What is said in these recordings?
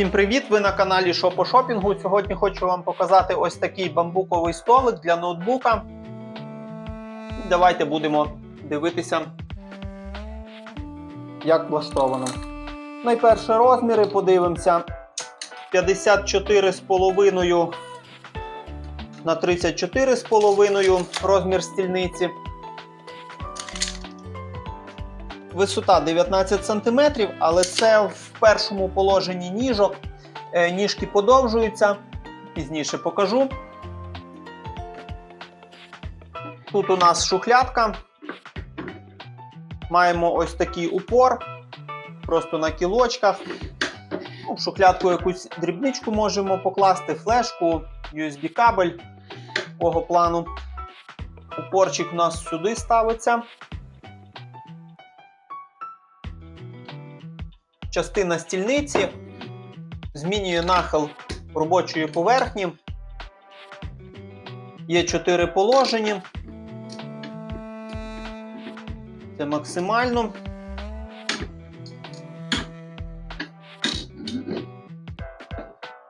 Всім привіт! Ви на каналі по шопінгу. Сьогодні хочу вам показати ось такий бамбуковий столик для ноутбука. Давайте будемо дивитися, як влаштовано. Найперше розміри подивимося. 54,5 на 34,5 розмір стільниці. Висота 19 см, але це в першому положенні ніжок. Е, Ніжки подовжуються, пізніше покажу. Тут у нас шухлядка. Маємо ось такий упор, просто на кілочках. Ну, В шухлядку якусь дрібничку можемо покласти, флешку, USB-кабель такого плану. Упорчик у нас сюди ставиться. Частина стільниці змінює нахил робочої поверхні. Є чотири положення. Це максимально.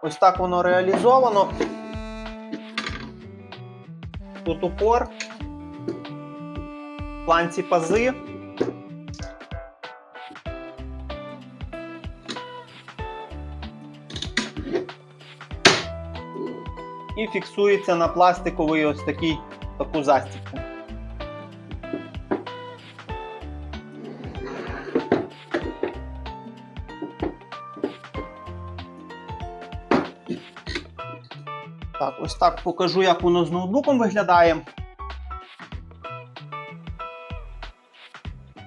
Ось так воно реалізовано. Тут упор, планці пази. І фіксується на пластиковий ось такий таку застібку. Так, ось так покажу, як воно з ноутбуком виглядає.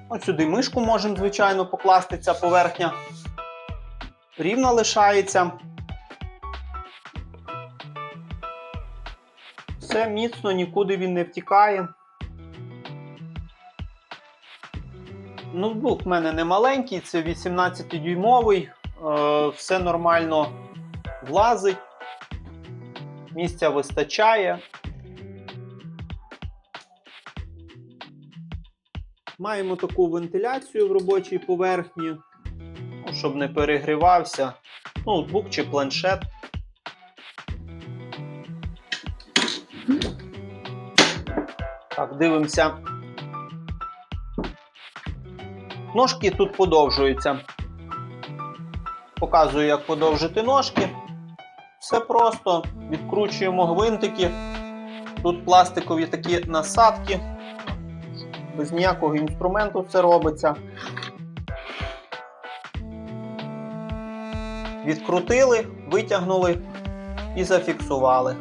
Ось сюди мишку можемо, звичайно, покласти ця поверхня. Рівна лишається. Все міцно, нікуди він не втікає. Ноутбук в мене не маленький, це 18-дюймовий, е, все нормально влазить, місця вистачає. Маємо таку вентиляцію в робочій поверхні, ну, щоб не перегрівався ноутбук чи планшет. Так, дивимося. Ножки тут подовжуються. Показую, як подовжити ножки. Все просто. Відкручуємо гвинтики. Тут пластикові такі насадки. Без ніякого інструменту це робиться. Відкрутили, витягнули і зафіксували.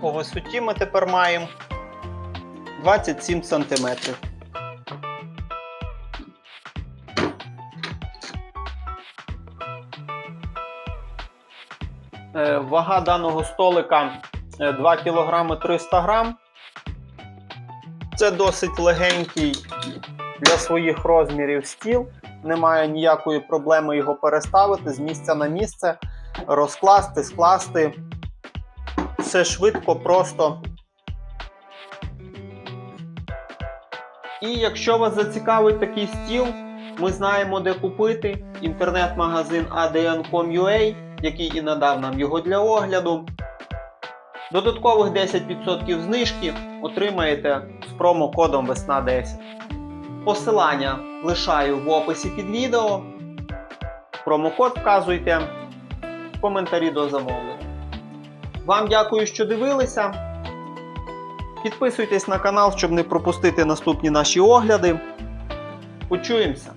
По висоті ми тепер маємо 27 см. Е, Вага даного столика е, 2 кг 300 г. Це досить легенький для своїх розмірів стіл. Немає ніякої проблеми його переставити з місця на місце, розкласти, скласти все швидко, просто. І якщо вас зацікавить такий стіл, ми знаємо, де купити. Інтернет-магазин adn.com.ua, який і надав нам його для огляду. Додаткових 10% знижки отримаєте з промокодом Весна 10. Посилання лишаю в описі під відео. Промокод вказуйте в коментарі до замовлення. Вам дякую, що дивилися. Підписуйтесь на канал, щоб не пропустити наступні наші огляди. Почуємося!